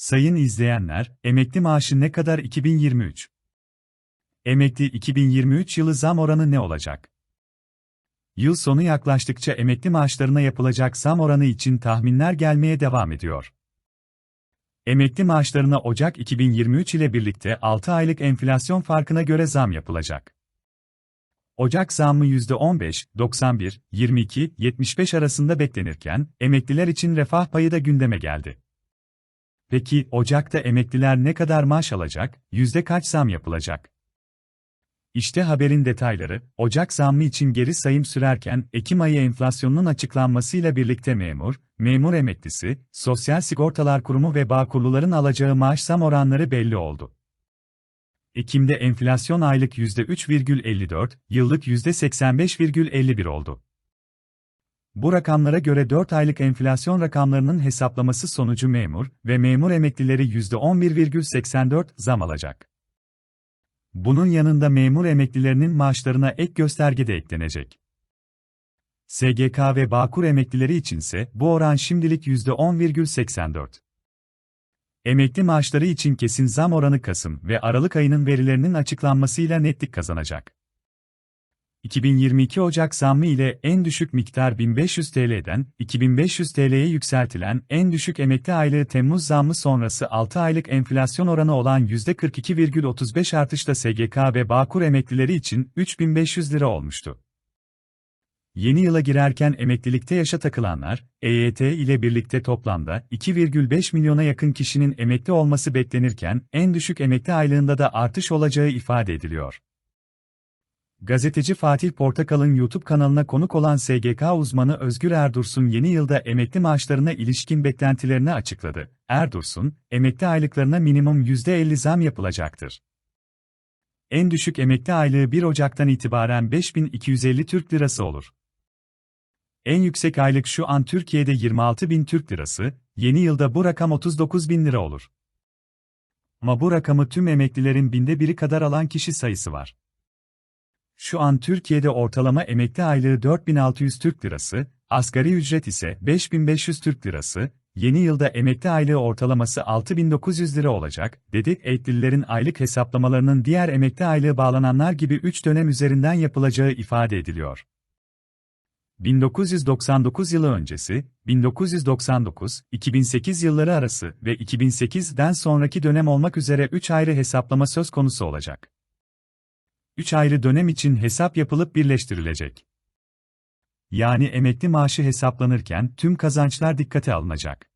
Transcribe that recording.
Sayın izleyenler, emekli maaşı ne kadar 2023? Emekli 2023 yılı zam oranı ne olacak? Yıl sonu yaklaştıkça emekli maaşlarına yapılacak zam oranı için tahminler gelmeye devam ediyor. Emekli maaşlarına Ocak 2023 ile birlikte 6 aylık enflasyon farkına göre zam yapılacak. Ocak zammı %15, 91, 22, 75 arasında beklenirken, emekliler için refah payı da gündeme geldi. Peki, Ocak'ta emekliler ne kadar maaş alacak, yüzde kaç zam yapılacak? İşte haberin detayları, Ocak zammı için geri sayım sürerken, Ekim ayı enflasyonunun açıklanmasıyla birlikte memur, memur emeklisi, Sosyal Sigortalar Kurumu ve Bağkurluların alacağı maaş zam oranları belli oldu. Ekim'de enflasyon aylık %3,54, yıllık %85,51 oldu. Bu rakamlara göre 4 aylık enflasyon rakamlarının hesaplaması sonucu memur ve memur emeklileri %11,84 zam alacak. Bunun yanında memur emeklilerinin maaşlarına ek gösterge de eklenecek. SGK ve Bağkur emeklileri içinse bu oran şimdilik %10,84. Emekli maaşları için kesin zam oranı Kasım ve Aralık ayının verilerinin açıklanmasıyla netlik kazanacak. 2022 Ocak zammı ile en düşük miktar 1500 TL'den 2500 TL'ye yükseltilen en düşük emekli aylığı Temmuz zammı sonrası 6 aylık enflasyon oranı olan %42,35 artışla SGK ve Bağkur emeklileri için 3500 lira olmuştu. Yeni yıla girerken emeklilikte yaşa takılanlar, EYT ile birlikte toplamda 2,5 milyona yakın kişinin emekli olması beklenirken en düşük emekli aylığında da artış olacağı ifade ediliyor. Gazeteci Fatih Portakal'ın YouTube kanalına konuk olan SGK uzmanı Özgür Erdursun yeni yılda emekli maaşlarına ilişkin beklentilerini açıkladı. Erdursun, emekli aylıklarına minimum %50 zam yapılacaktır. En düşük emekli aylığı 1 Ocak'tan itibaren 5250 Türk Lirası olur. En yüksek aylık şu an Türkiye'de 26 bin Türk Lirası, yeni yılda bu rakam 39 bin lira olur. Ama bu rakamı tüm emeklilerin binde biri kadar alan kişi sayısı var. Şu an Türkiye'de ortalama emekli aylığı 4600 Türk Lirası, asgari ücret ise 5500 Türk Lirası, yeni yılda emekli aylığı ortalaması 6900 lira olacak, dedi. Eğitlililerin aylık hesaplamalarının diğer emekli aylığı bağlananlar gibi 3 dönem üzerinden yapılacağı ifade ediliyor. 1999 yılı öncesi, 1999-2008 yılları arası ve 2008'den sonraki dönem olmak üzere 3 ayrı hesaplama söz konusu olacak. 3 ayrı dönem için hesap yapılıp birleştirilecek. Yani emekli maaşı hesaplanırken tüm kazançlar dikkate alınacak.